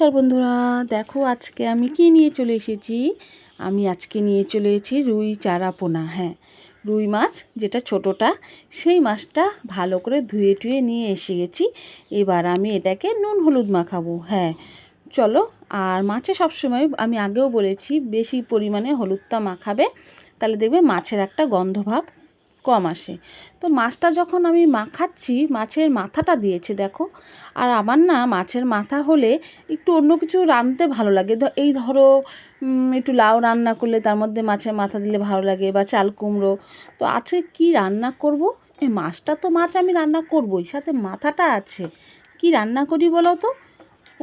নমস্কার বন্ধুরা, দেখো আজকে আমি কি নিয়ে চলে এসেছি? আমি আজকে নিয়ে চলে এসেছি রুই চারা পোনা হ্যাঁ। রুই মাছ যেটা ছোটোটা, সেই মাছটা ভালো করে ধুয়ে টুয়ে নিয়ে এসে গেছি। এবার আমি এটাকে নুন হলুদ মাখাবো হ্যাঁ। চলো, আর মাছে সবসময় আমি আগেও বলেছি, বেশি পরিমাণে হলুদটা মাখাবে, তাহলে দেখবে মাছের একটা গন্ধভাব কম আসে। তো মাছটা যখন আমি মাখাচ্ছি মাছের মাথাটা দিয়েছে, দেখো। আর আমার না মাছের মাথা হলে একটু অন্য কিছু রাঁধতে ভালো লাগে। এই ধরো একটু লাউ রান্না করলে তার মধ্যে মাছের মাথা দিলে ভালো লাগে বা চাল কুমড়ো। তো আজকে কি রান্না করব? এই মাছটা তো মাছ আমি রান্না করবই, সাথে মাথাটা আছে। কি রান্না করি বলো তো?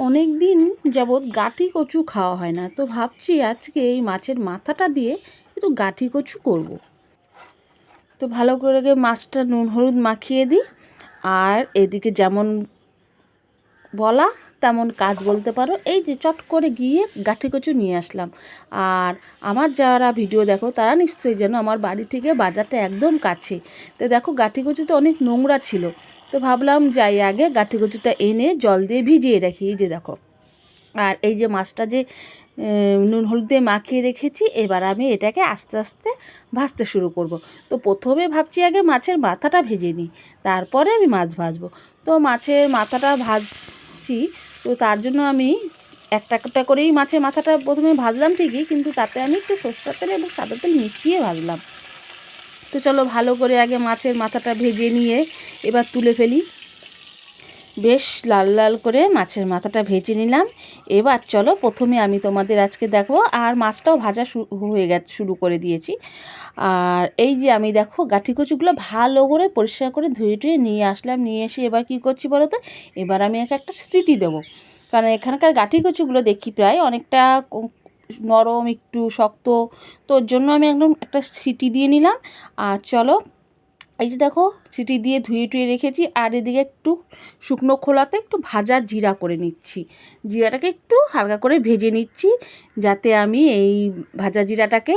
অনেক দিন যাবৎ গাঠি কচু খাওয়া হয় না। তো ভাবছি আজকে এই মাছের মাথাটা দিয়ে একটু গাঠি কচু করব। তো ভালো করে মাছটা নুন, হলুদ মাখিয়ে দিই। আর এদিকে যেমন বলা, তেমন কাজ বলতে পারো। এই যে চট করে গিয়ে গাঠি কচু নিয়ে আসলাম। আর আমার যারা ভিডিও দেখো, তারা নিশ্চয়ই যেন আমার বাড়ি থেকে বাজারটা একদম কাছে। তো দেখো, গাঠি কচুতে অনেক নোংরা ছিল। তো ভাবলাম যাই আগে গাঠি কচুটা এনে জল দিয়ে ভিজিয়ে রাখি। এই যে দেখো। আর এই যে মাছটা যে নুন হলুদ দিয়ে মাখিয়ে রেখেছি। এবার আমি এটাকে আস্তে আস্তে ভাজতে শুরু করব। তো প্রথমে ভাবছি আগে মাছের মাথাটা ভেজে নিই। তারপরে আমি মাছ ভাজবো। তো মাছের মাথাটা ভাজছি। তো তার জন্য আমি একটা একটা করেই মাছের মাথাটা প্রথমে ভাজলাম ঠিকই, কিন্তু তাতে আমি একটু সর্ষার তেল এবং সাদা তেল মিশিয়ে ভাজলাম। তো চলো ভালো করে আগে মাছের মাথাটা ভেজে নিয়ে এবার তুলে ফেলি। বেশ লাল লাল করে মাছের মাথাটা ভেজে নিলাম। এবার চলো প্রথমে আমি তোমাদের আজকে দেখো আর মাছটাও ভাজা হয়ে গেছে, শুরু করে দিয়েছি। আর এই যে আমি দেখো গাঠি কচুগুলো ভালো করে পরিষ্কার করে ধুয়ে টুয়ে নিয়ে আসলাম। নিয়ে এসে এবার কী করছি বলো তো? এবার আমি এক একটা সিটি দেবো। কারণ এখানকার গাঠি কচুগুলো দেখি প্রায় অনেকটা নরম, একটু শক্ত। তোর জন্য আমি একদম একটা সিটি দিয়ে নিলাম। আর চলো এই যে দেখো, সিটি দিয়ে ধুয়ে টুয়ে রেখেছি, আর এদিকে একটু শুকনো খোলাতে একটু ভাজা জিরা করে নিচ্ছি। জিরাটাকে একটু হালকা করে ভেজে নিচ্ছি, যাতে আমি এই ভাজা জিরাটাকে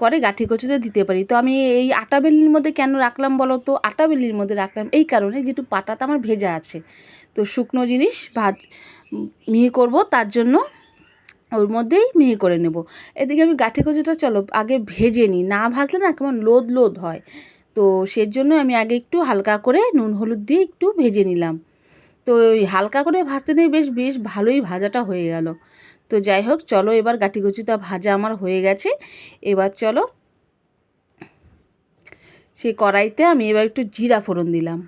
পরে গাঠি কচুতে দিতে পারি। তো আমি এই আটা বেলির মধ্যে কেন রাখলাম বলো তো? আটা বেলির মধ্যে রাখলাম এই কারণে যেহেতু পাটাতে আমার ভেজা আছে। তো শুকনো জিনিস ভাজ মিহি করব, তার জন্য ওর মধ্যেই মিহি করে নেব। এদিকে আমি গাঠি কচুটা চলো আগে ভেজে নিই, না ভাজলে না কেমন লোদ লোদ হয়। তো সেজন্য আমি আগে একটু হালকা করে নুন, হলুদ দিয়ে একটু ভেজে নিলাম। তো ওই হালকা করে ভাজতে নিয়ে বেশ বেশ ভালোই ভাজাটা হয়ে গেল। তো যাই হোক, চলো এবার গাটি কচুটা ভাজা আমার হয়ে গেছে। এবার চলো সেই কড়াইতে আমি এবার একটু জিরা ফোড়ন দিলাম।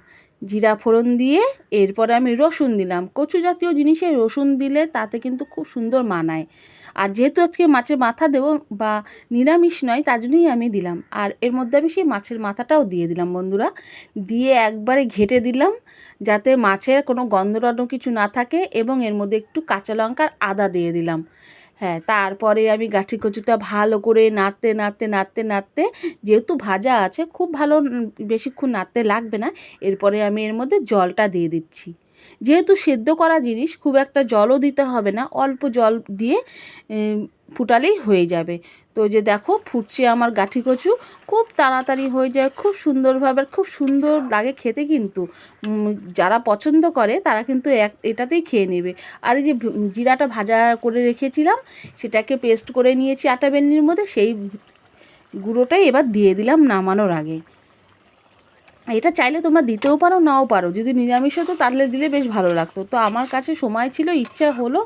জিরা ফোড়ন দিয়ে এরপরে আমি রসুন দিলাম। কচু জাতীয় জিনিসে রসুন দিলে তাতে কিন্তু খুব সুন্দর মানায়। আর যেহেতু আজকে মাছের মাথা দেবো বা নিরামিষ নয়, তার জন্যই আমি দিলাম। আর এর মধ্যে আমি সেই মাছের মাথাটাও দিয়ে দিলাম বন্ধুরা। দিয়ে একবারে ঘেটে দিলাম যাতে মাছের কোনো গন্ধ কিছু না থাকে এবং এর মধ্যে একটু কাঁচা লঙ্কার আদা দিয়ে দিলাম। হ্যাঁ তারপরে আমি গাঠি কচুটা ভালো করে নাড়তে নাড়তে নাড়তে নাড়তে যেহেতু ভাজা আছে, খুব ভালো বেশিক্ষণ নাড়তে লাগবে না। এরপরে আমি এর মধ্যে জলটা দিয়ে দিচ্ছি। যেহেতু সেদ্ধ করা জিনিস, খুব একটা জলও দিতে হবে না, অল্প জল দিয়ে ফুটালেই হয়ে যাবে। তো যে দেখো, ফুটছে আমার গাঠি কচু। খুব তাড়াতাড়ি হয়ে যায়, খুব সুন্দরভাবে, খুব সুন্দর লাগে খেতে কিন্তু। যারা পছন্দ করে, তারা কিন্তু এক, এটাতেই খেয়ে নেবে। আর এই যে জিরাটা ভাজা করে রেখেছিলাম, সেটাকে পেস্ট করে নিয়েছি আটা বেলনির মধ্যে, সেই গুঁড়োটাই এবার দিয়ে দিলাম নামানোর আগে। এটা চাইলে তোমরা দিতেও পারো, নাও পারো। যদি নিরামিষ হতো তাহলে দিলে বেশ ভালো লাগতো। তো আমার কাছে সময় ছিল, ইচ্ছা হলো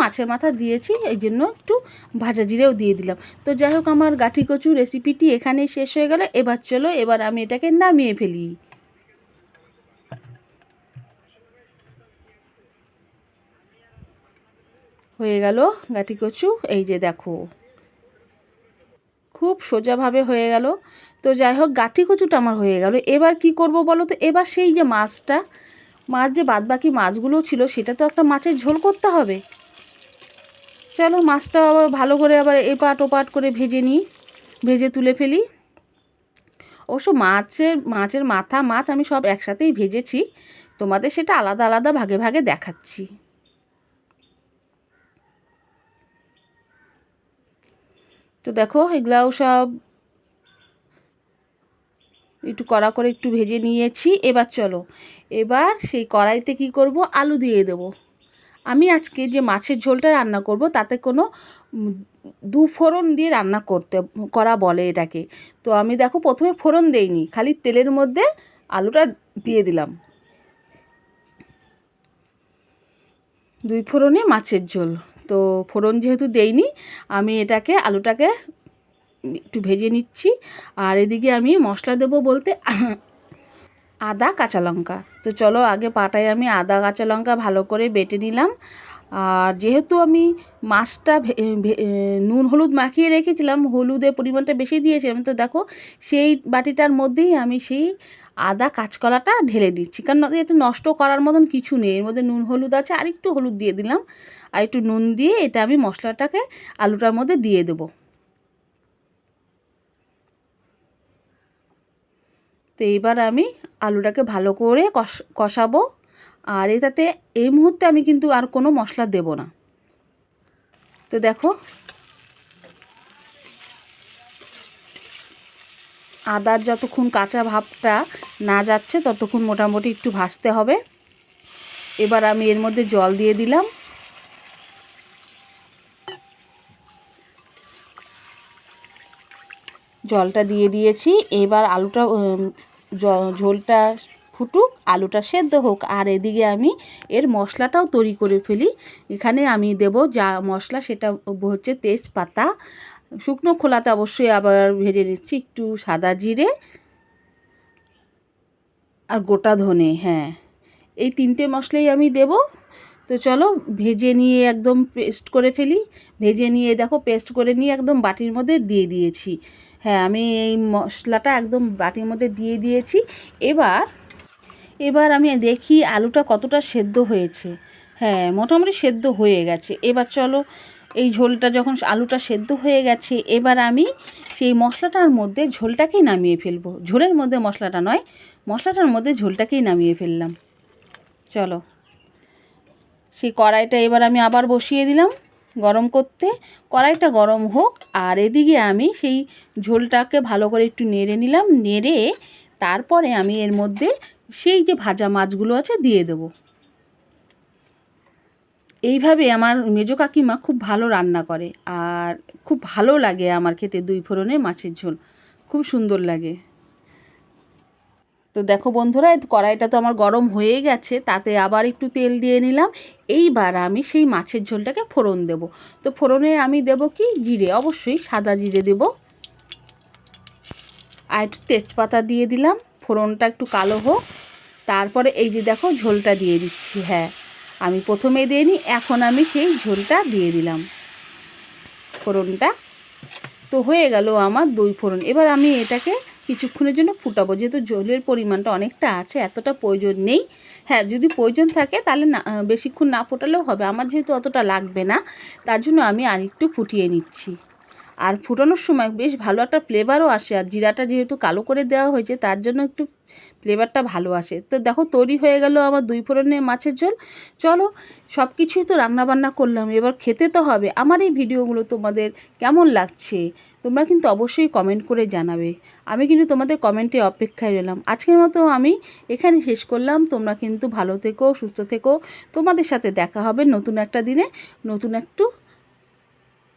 মাছের মাথা দিয়েছি এই জন্য একটু ভাজা জিরেও দিয়ে দিলাম। তো যাই হোক, আমার গাঠি কচু রেসিপিটি এখানেই শেষ হয়ে গেল। এবার চলো, এবার আমি এটাকে নামিয়ে ফেলি। হয়ে গেল গাঠি কচু, এই যে দেখো। খুব সোজাভাবে হয়ে গেল। তো যাই হোক গাঠি কচুটা আমার হয়ে গেল। এবার কি করব বলো তো? এবার সেই যে মাছটা, মাছ যে বাদবাকি মাছগুলো ছিল, সেটা তো একটা মাছের ঝোল করতে হবে। চলো মাছটা আবার ভালো করে আবার এপাট ওপাট করে ভেজে নিই, ভেজে তুলে ফেলি। অবশ্য মাছের মাছের মাথা, মাছ আমি সব একসাথেই ভেজেছি। তোমাদের সেটা আলাদা আলাদা, ভাগে ভাগে দেখাচ্ছি। তো দেখো এগুলাও সব একটু কড়া করে একটু ভেজে নিয়েছি। এবার চলো, এবার সেই কড়াইতে কি করব? আলু দিয়ে দেব। আমি আজকে যে মাছের ঝোলটা রান্না করব, তাতে কোনো দু ফোড়ন দিয়ে রান্না করতে, করা বলে এটাকে। তো আমি দেখো প্রথমে ফোড়ন দেইনি, খালি তেলের মধ্যে আলুটা দিয়ে দিলাম। দুই ফোড়নে মাছের ঝোল। তো ফোড়ন যেহেতু দেইনি, আমি এটাকে, আলুটাকে একটু ভেজে নিচ্ছি। আর এদিকে আমি মশলা দেবো বলতে আদা কাঁচা লঙ্কা। তো চলো আগে পাটায় আমি আদা কাঁচা লঙ্কা ভালো করে বেটে নিলাম। আর যেহেতু আমি মাছটা নুন, হলুদ মাখিয়ে রেখেছিলাম, হলুদের পরিমাণটা বেশি দিয়েছিলাম, তো দেখো সেই বাটিটার মধ্যেই আমি সেই আদা কাঁচকলাটা ঢেলে দিচ্ছি। কারণ এটা নষ্ট করার মতন কিছু নেই। এর মধ্যে নুন, হলুদ আছে, আর একটু হলুদ দিয়ে দিলাম। আর একটু নুন দিয়ে এটা আমি মশলাটাকে আলুটার মধ্যে দিয়ে দেবো। তো এইবার আমি আলুটাকে ভালো করে কষ, কষাবো। আর এটাতে এই মুহূর্তে আমি কিন্তু আর কোনো মশলা দেব না। তো দেখো আদার যতক্ষণ কাঁচা ভাবটা না যাচ্ছে, ততক্ষণ মোটামুটি একটু ভাজতে হবে। এবার আমি এর মধ্যে জল দিয়ে দিলাম। জলটা দিয়ে দিয়েছি। এবার আলুটা ঝোলটা ফুটুক, আলুটা সেদ্ধ হোক। আর এদিকে আমি এর মশলাটাও তৈরি করে ফেলি। এখানে আমি দেব যা মশলা, সেটা হচ্ছে তেজপাতা। শুকনো খোলাতে অবশ্যই আবার ভেজে নিচ্ছি একটু সাদা জিরে আর গোটা ধনে হ্যাঁ। এই তিনটে মশলাই আমি দেব। তো চলো ভেজে নিয়ে একদম পেস্ট করে ফেলি। ভেজে নিয়ে দেখো পেস্ট করে নিয়ে একদম বাটির মধ্যে দিয়ে দিয়েছি। হ্যাঁ আমি এই মশলাটা একদম বাটির মধ্যে দিয়ে দিয়েছি। এবার এবার আমি দেখি আলুটা কতটা সেদ্ধ হয়েছে। হ্যাঁ মোটামুটি সেদ্ধ হয়ে গেছে। এবার চলো এই ঝোলটা যখন আলুটা সেদ্ধ হয়ে গেছে, এবার আমি সেই মশলাটার মধ্যে ঝোলটাকেই নামিয়ে ফেলব। ঝোলের মধ্যে মশলাটা নয়, মশলাটার মধ্যে ঝোলটাকেই নামিয়ে ফেললাম। চলো, সেই কড়াইটা এবার আমি আবার বসিয়ে দিলাম গরম করতে। কড়াইটা গরম হোক, আর এদিকে আমি সেই ঝোলটাকে ভালো করে একটু নেড়ে নিলাম, নেড়ে তারপরে আমি এর মধ্যে সেই যে ভাজা মাছগুলো আছে দিয়ে দেবো। এইভাবে আমার মেজো কাকিমা খুব ভালো রান্না করে আর খুব ভালো লাগে আমার খেতে দুই ফোড়নের মাছের ঝোল। খুব সুন্দর লাগে। তো দেখো বন্ধুরা কড়াইটা তো আমার গরম হয়ে গেছে, তাতে আবার একটু তেল দিয়ে নিলাম। এইবার আমি সেই মাছের ঝোলটাকে ফোড়ন দেব। তো ফোড়নে আমি দেব কি? জিরে, অবশ্যই সাদা জিরে দেব। আর একটু তেজপাতা দিয়ে দিলাম, ফোড়নটা একটু কালো হোক। তারপরে এই যে দেখো ঝোলটা দিয়ে দিচ্ছি হ্যাঁ। আমি প্রথমে দিইনি এখন আমি সেই ঝোলটা দিয়ে দিলাম। ফোড়নটা তো হয়ে গেল আমার দই ফোড়ন। এবার আমি এটাকে কিছুক্ষণের জন্য ফুটাবো, যেহেতু ঝোলের পরিমাণটা অনেকটা আছে, এতটা প্রয়োজন নেই। হ্যাঁ যদি প্রয়োজন থাকে তাহলে না বেশিক্ষণ না ফোটালেও হবে, আমার যেহেতু অতটা লাগবে না, তার জন্য আমি আর একটু ফুটিয়ে নিচ্ছি। আর ফুটানোর সময় বেশ ভালো একটা ফ্লেভারও আসে, আর জিরাটা যেহেতু কালো করে দেওয়া হয়েছে, তার জন্য একটু ফ্লেভারটা ভালো আসে। তো দেখো তৈরি হয়ে গেল আমার দুই ফোড়নের মাছের ঝোল। চলো সব কিছুই তো রান্নাবান্না করলাম, এবার খেতে তো হবে। আমার এই ভিডিওগুলো তোমাদের কেমন লাগছে? তোমরা কিন্তু অবশ্যই কমেন্ট করে জানাবে। আমি কিন্তু তোমাদের কমেন্টে অপেক্ষায় রইলাম। আজকের মতো আমি এখানে শেষ করলাম। তোমরা কিন্তু ভালো থেকো, সুস্থ থেকো। তোমাদের সাথে দেখা হবে নতুন একটা দিনে, নতুন একটু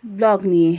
ব্লগ নিয়ে।